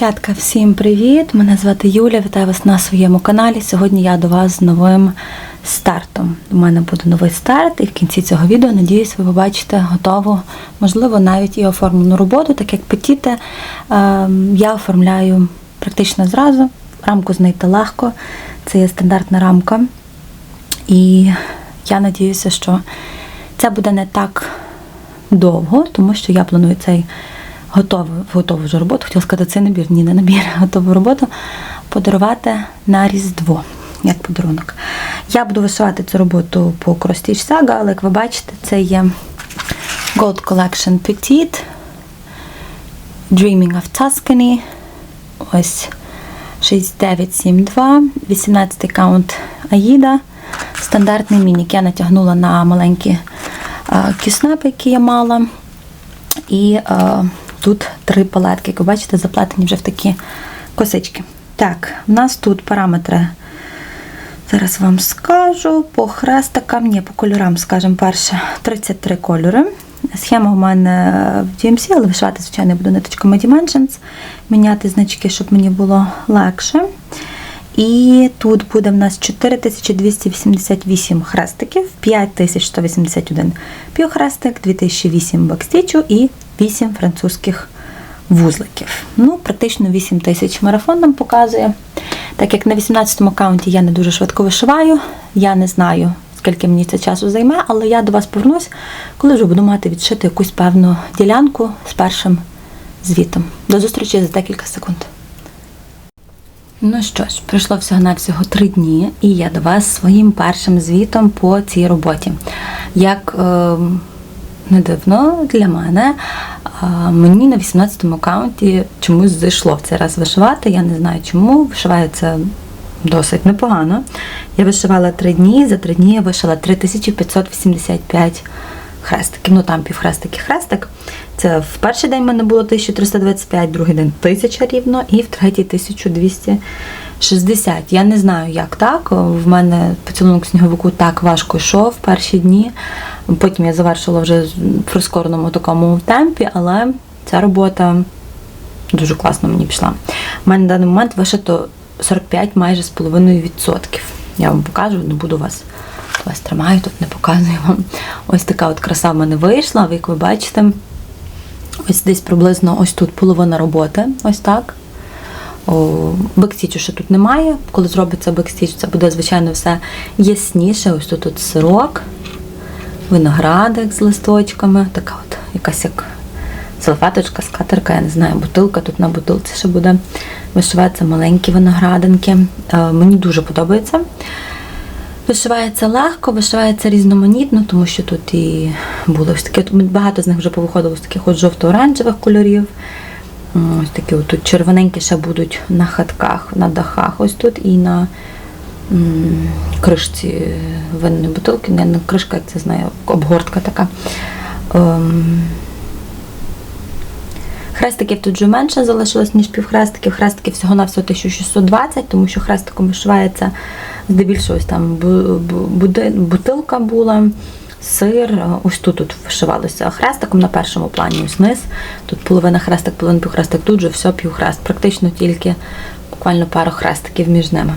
Дівчатка, всім привіт! Мене звати Юля, вітаю вас на своєму каналі. Сьогодні я до вас з новим стартом. У мене буде новий старт, і в кінці цього відео, надіюсь, ви побачите готову, можливо, навіть і оформлену роботу, так як петіте ем, я оформляю практично зразу. Рамку знайти легко. Це є стандартна рамка. І я надіюся, що це буде не так довго, тому що я планую цей готову, готову вже роботу, хотіла сказати, цей набір, ні, не набір, готову роботу подарувати на Різдво, як подарунок. Я буду вишивати цю роботу по Кростіч Saga, але як ви бачите, це є Gold Collection Petite, Dreaming of Tuscany, ось 6972, 18 каунт Аїда, стандартний мінік. Я натягнула на маленькі кіснепи, які я мала. І е, тут три палетки, як ви бачите, заплетені вже в такі косички. Так, в нас тут параметри. Зараз вам скажу по хрестикам, ні, по кольорам, скажімо, перше 33 кольори. Схема у мене в DMC, але вишивати, звичайно, буду ниточками Dimensions, міняти значки, щоб мені було легше. І тут буде в нас 4288 хрестиків, 5181 півхрестик, 2008 бекстічу і 8 французьких вузликів. Ну, практично 8 тисяч марафон нам показує. Так як на 18-му аккаунті я не дуже швидко вишиваю, я не знаю, скільки мені це часу займе, але я до вас повернусь, коли вже буду мати відшити якусь певну ділянку з першим звітом. До зустрічі за декілька секунд. Ну що ж, пройшло всього-навсього три дні, і я до вас своїм першим звітом по цій роботі. Як е, не дивно для мене, мені на 18-му аккаунті чомусь зайшло в цей раз вишивати. Я не знаю чому. Вишиваю це досить непогано. Я вишивала три дні, за три дні я вишила 3585 хрестиків. Ну там півхрестик і хрестик. Це в перший день в мене було 1325, другий день 1000 рівно, і в третій 1260. Я не знаю, як так. В мене поцілунок сніговику так важко йшов в перші дні. Потім я завершила вже в прискореному такому темпі, але ця робота дуже класно мені пішла. У мене на даний момент вишито 45 майже з половиною відсотків. Я вам покажу, не буду вас. Вас тримаю, тут не показую вам. Ось така от краса в мене вийшла, як ви бачите. Ось десь приблизно ось тут половина роботи, ось так. Бекстічу ще тут немає. Коли зробиться бекстіч, це буде, звичайно, все ясніше. Ось тут, тут сирок, виноградик з листочками, така от якась як салфеточка, скатерка, я не знаю, бутилка. Тут на бутилці ще буде вишиватися маленькі виноградинки. Мені дуже подобається. Вишивається легко, вишивається різноманітно, тому що тут і було ось таке, багато з них вже повиходило з таких от жовто-оранжевих кольорів. Ось такі от тут червоненькі ще будуть на хатках, на дахах, ось тут і на кришці винної бутилки, не кришка, як це знаю, обгортка така. Ем, Хрестиків тут вже менше залишилось, ніж півхрестиків. Хрестиків всього на всього 1620, тому що хрестиком вишивається здебільшого ось там бутилка була, сир. Ось тут тут вишивалося хрестиком на першому плані, ось низ. Тут половина хрестик, половина півхрестик, тут же все півхрест. Практично тільки буквально пару хрестиків між ними.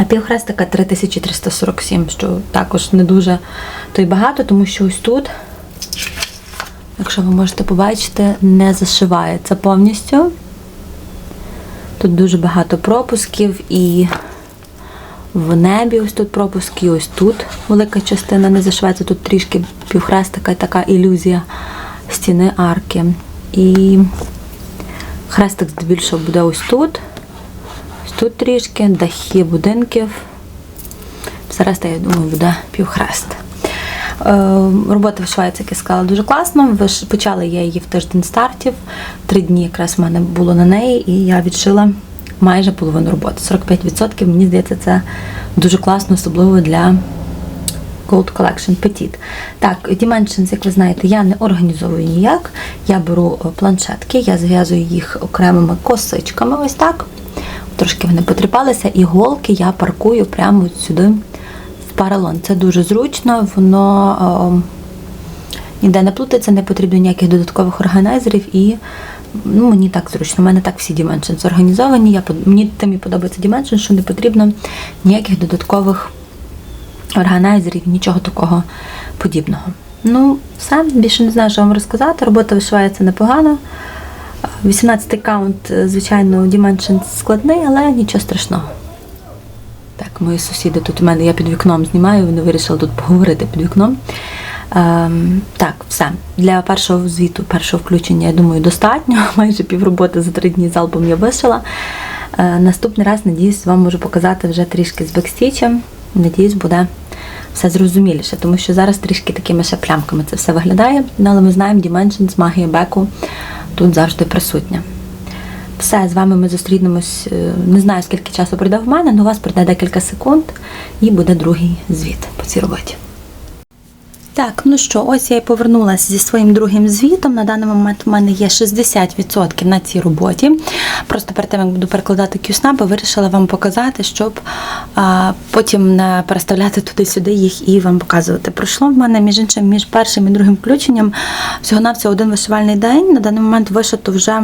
А півхрестика 3347, що також не дуже то й багато, тому що ось тут якщо ви можете побачити, не зашивається повністю. Тут дуже багато пропусків і в небі ось тут пропуски, і ось тут велика частина не зашивається, тут трішки півхрестика така ілюзія стіни арки. І хрестик здебільшого буде ось тут. Тут трішки, дахи будинків. Все решта, я думаю, буде півхрест. Е, робота вишивається, як я сказала, дуже класно. Почала я її в тиждень стартів. Три дні якраз в мене було на неї, і я відшила майже половину роботи. 45%, мені здається, це дуже класно, особливо для Gold Collection Petit. Так, Dimensions, як ви знаєте, я не організовую ніяк. Я беру е, планшетки, я зв'язую їх окремими косичками, ось так. Трошки вони потріпалися, і голки я паркую прямо сюди в паралон. Це дуже зручно, воно ніде не плутається, не потрібно ніяких додаткових органайзерів і ну, мені так зручно. У мене так всі Dimensions організовані. Я, мені тим і подобається Dimension, що не потрібно ніяких додаткових органайзерів, нічого такого подібного. Ну, все, більше не знаю, що вам розказати. Робота вишивається непогано. 18 каунт, е, звичайно, Dimension складний, але нічого страшного. Так, мої сусіди тут у мене, я під вікном знімаю, вони вирішили тут поговорити під вікном. Ем, так, все. Для першого звіту, першого включення, я думаю, достатньо. Майже півроботи за три дні залпом я вишила. Е, наступний раз, надіюсь, вам можу показати вже трішки з бекстічем. Надіюсь, буде все зрозуміліше, тому що зараз трішки такими ще плямками це все виглядає. Ну, Але ми знаємо, Dimensions, магія беку тут завжди присутня. Все, з вами ми зустрінемось. е, Не знаю, скільки часу прийде в мене, але у вас прийде декілька секунд і буде другий звіт по цій роботі. Так, ну що, ось я і повернулася зі своїм другим звітом. На даний момент в мене є 60% на цій роботі. Просто перед тим, як буду перекладати QSNAP, вирішила вам показати, щоб а, потім не переставляти туди-сюди їх і вам показувати. Пройшло в мене між іншим, між першим і другим включенням всього-навсього один вишивальний день. На даний момент вишито вже.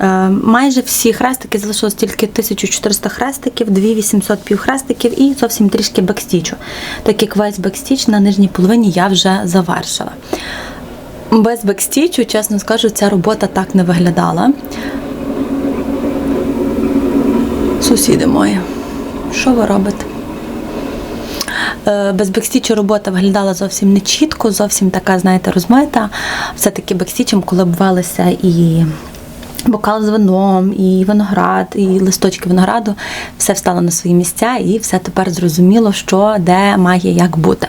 Е, Майже всі хрестики залишилось тільки 1400 хрестиків, 2800 півхрестиків і зовсім трішки бекстічу. Так як весь бекстіч на нижній половині я вже завершила. Без бекстічу, чесно скажу, ця робота так не виглядала. Сусіди мої, що ви робите? Е, Без бекстічу робота виглядала зовсім не чітко, зовсім така, знаєте, розмита. Все-таки бекстічем колабувалися і бокал з вином, і виноград, і листочки винограду. Все встало на свої місця, і все тепер зрозуміло, що де має як бути.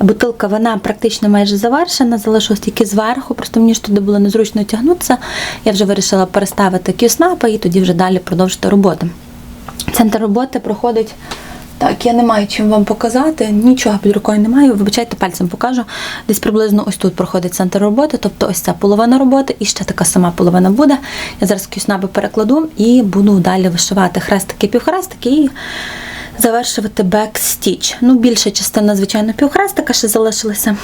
Бутилка вина практично майже завершена, залишилось тільки зверху, просто мені ж туди було незручно тягнутися. Я вже вирішила переставити кюснапа і тоді вже далі продовжити роботу. Центр роботи проходить. Так, я не маю чим вам показати, нічого під рукою не маю. Вибачайте, пальцем покажу. Десь приблизно ось тут проходить центр роботи, тобто ось ця половина роботи і ще така сама половина буде. Я зараз кюснаби перекладу і буду далі вишивати хрестики, півхрестики і завершувати бекстіч. Ну, більша частина, звичайно, півхрестика ще залишилася.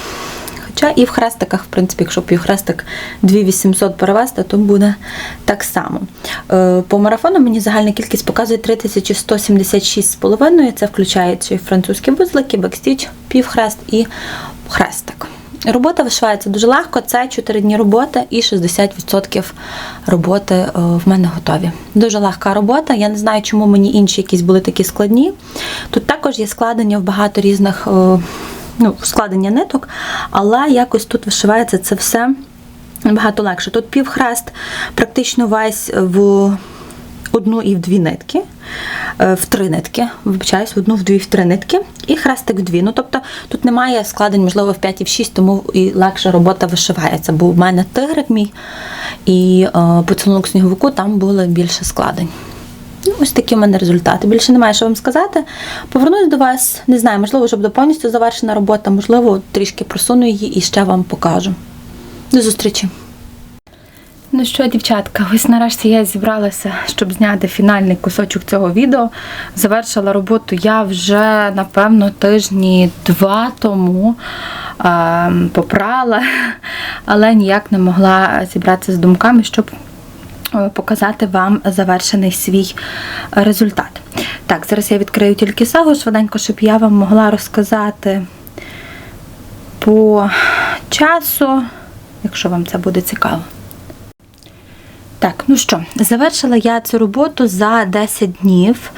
Хоча і в хрестиках, в принципі, якщо півхрестик 2800 перевести, то буде так само. Е, По марафону мені загальна кількість показує 3176,5. Це включаючи французькі вузлики, бекстіч, півхрест і хрестик. Робота вишивається дуже легко. Це 4 дні роботи і 60% роботи е, в мене готові. Дуже легка робота. Я не знаю, чому мені інші якісь були такі складні. Тут також є складення в багато різних. Ну, складення ниток, але якось тут вишивається це все набагато легше. Тут півхрест практично весь в одну і в дві нитки, е, в три нитки, вибачаюсь, в одну, в дві, в три нитки, і хрестик в дві. Ну, тобто тут немає складень, можливо, в 5 і в 6, тому і легше робота вишивається. Бо в мене тигрик мій і е, поцілунок сніговику там було більше складень. Ну, ось такі в мене результати. Більше немає що вам сказати. Повернусь до вас, не знаю, можливо, вже буде повністю завершена робота, можливо, трішки просуну її і ще вам покажу. До зустрічі! Ну що, дівчатка, ось нарешті я зібралася, щоб зняти фінальний кусочок цього відео. Завершила роботу я вже, напевно, тижні два тому е, попрала, але ніяк не могла зібратися з думками, щоб показати вам завершений свій результат. Так, зараз я відкрию тільки сагу швиденько, щоб я вам могла розказати по часу, якщо вам це буде цікаво. Так, ну що, завершила я цю роботу за 10 днів.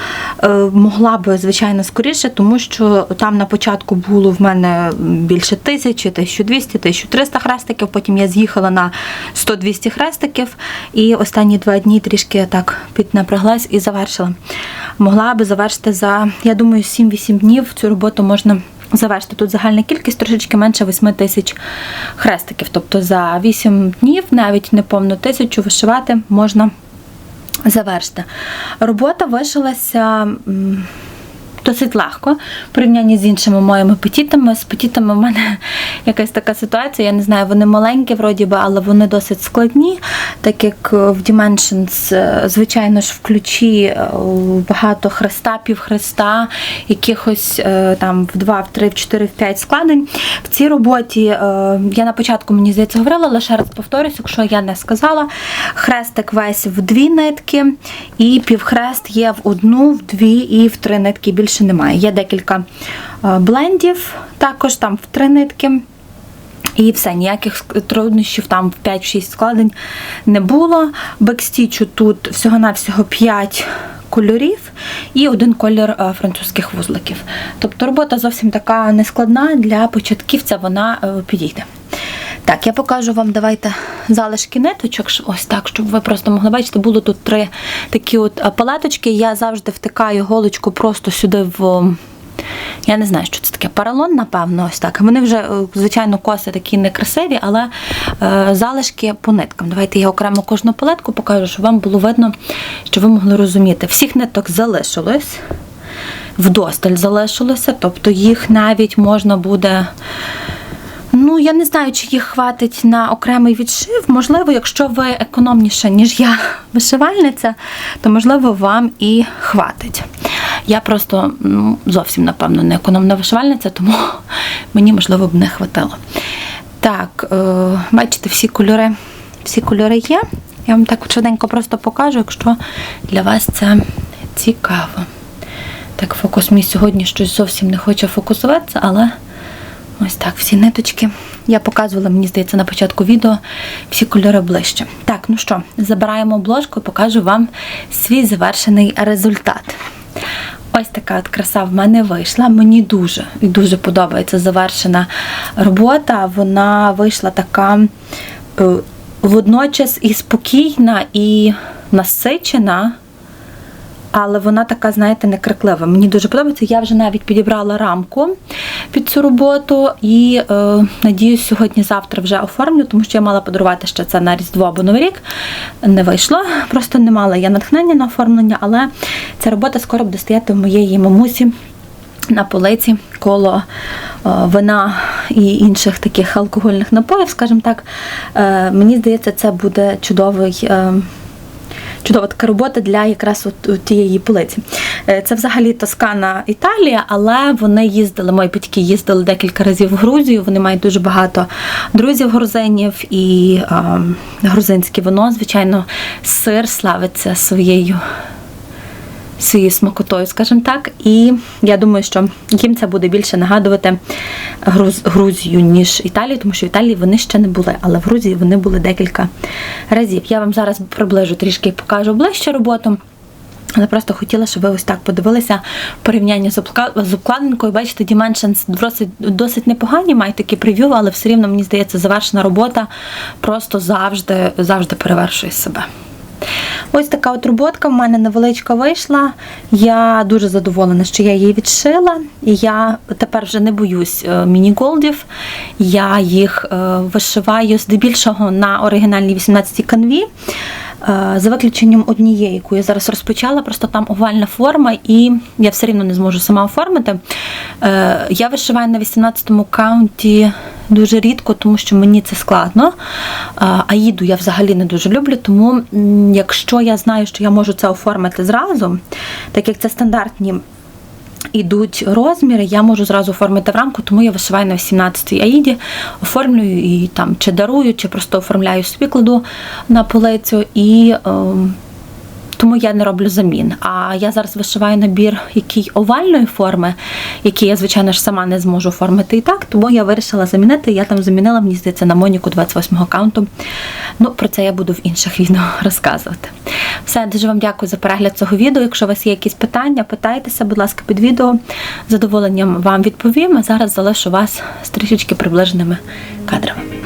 Е, могла би, звичайно, скоріше, тому що там на початку було в мене більше тисячі, 1200, 1300 хрестиків. Потім я з'їхала на 100-200 хрестиків, і останні два дні трішки так піднапряглась і завершила. Могла би завершити за, я думаю, 7-8 днів цю роботу можна завершити. Тут загальна кількість трошечки менше 8 тисяч хрестиків. Тобто за 8 днів, навіть не повну тисячу вишивати можна завершити. Робота вишилася досить легко в порівнянні з іншими моїми петітами. З петітами в мене якась така ситуація. Я не знаю, вони маленькі, вроді би, але вони досить складні, так як е, в Dimensions, е, звичайно ж, в ключі е, багато хреста, півхреста, якихось там в 2, в 3, в 4, в 5 складень. В цій роботі я на початку мені здається говорила, лише раз повторюсь, якщо я не сказала. Хрестик весь в дві нитки, і півхрест є в одну, в дві і в три нитки. Більше немає. Є декілька е, блендів, також там в три нитки. І все, ніяких труднощів там в 5-6 складень не було. Бекстічу тут всього-навсього 5 кольорів і один колір е, французьких вузликів. Тобто робота зовсім така нескладна, для початківця вона е, підійде. Так, я покажу вам, давайте залишки ниточок. Ось так, щоб ви просто могли бачити. Було тут три такі от е, палеточки. Я завжди втикаю голочку просто сюди в. Я не знаю, що це таке. Паралон, напевно, ось так. Вони вже, е, звичайно, коси такі некрасиві, але е, залишки по ниткам. Давайте я окремо кожну палетку покажу, щоб вам було видно, щоб ви могли розуміти. Всіх ниток залишилось, вдосталь залишилося, тобто їх навіть можна буде. Я не знаю, чи їх хватить на окремий відшив. Можливо, якщо ви економніша, ніж я вишивальниця, то можливо вам і хватить. Я просто ну, зовсім, напевно, не економна вишивальниця, тому мені, можливо, б не хватило. Так, е, бачите, всі кольори, всі кольори є. Я вам так швиденько просто покажу, якщо для вас це цікаво. Так, фокус мій сьогодні щось зовсім не хоче фокусуватися, але ось так, всі ниточки. Я показувала, мені здається, на початку відео всі кольори ближче. Так, ну що, забираємо обложку і покажу вам свій завершений результат. Ось така от краса в мене вийшла. Мені дуже і дуже подобається завершена робота. Вона вийшла така е, водночас і спокійна, і насичена. Але вона така, знаєте, не криклива. Мені дуже подобається. Я вже навіть підібрала рамку під цю роботу і е, надіюсь, сьогодні-завтра вже оформлю, тому що я мала подарувати ще це на Різдво або Новий рік. Не вийшло. Просто не мала я натхнення на оформлення, але ця робота скоро буде стояти в моєї мамусі. На полиці коло е, вина і інших таких алкогольних напоїв, скажімо так, Е, мені здається, це буде чудовий. Чудова така робота для якраз от, тієї полиці. Е, Це взагалі Тоскана Італія, але вони їздили, мої батьки їздили декілька разів в Грузію. Вони мають дуже багато друзів грузинів і е, грузинське вино, звичайно, сир славиться своєю своєю смакотою, скажімо так. І я думаю, що їм це буде більше нагадувати Груз, Грузію, ніж Італію, тому що в Італії вони ще не були, але в Грузії вони були декілька разів. Я вам зараз приближу трішки покажу ближче роботу. Але просто хотіла, щоб ви ось так подивилися обкла- з обкладинкою. Бачите, Dimensions досить, досить непогані, мають такі прев'ю, але все рівно, мені здається, завершена робота просто завжди, завжди перевершує себе. Ось така от роботка в мене невеличка вийшла. Я дуже задоволена, що я її відшила. І я тепер вже не боюсь е, міні-голдів. Я їх е, вишиваю здебільшого на оригінальній 18-й канві. е, За виключенням однієї, яку я зараз розпочала, просто там овальна форма, і я все рівно не зможу сама оформити. Я вишиваю на 18-му каунті дуже рідко, тому що мені це складно. А, Аїду я взагалі не дуже люблю, тому якщо я знаю, що я можу це оформити зразу, так як це стандартні ідуть розміри, я можу зразу оформити в рамку, тому я вишиваю на 18-й аїді, оформлюю і там чи дарую, чи просто оформляю собі, на полицю і. ем, тому я не роблю замін. А я зараз вишиваю набір, який овальної форми, який я, звичайно ж, сама не зможу оформити і так, тому я вирішила замінити. Я там замінила, мені здається, на Моніку 28-го аккаунту. Ну, про це я буду в інших відео розказувати. Все, дуже вам дякую за перегляд цього відео. Якщо у вас є якісь питання, питайтеся, будь ласка, під відео. З задоволенням вам відповім. А зараз залишу вас з трішечки приближеними кадрами.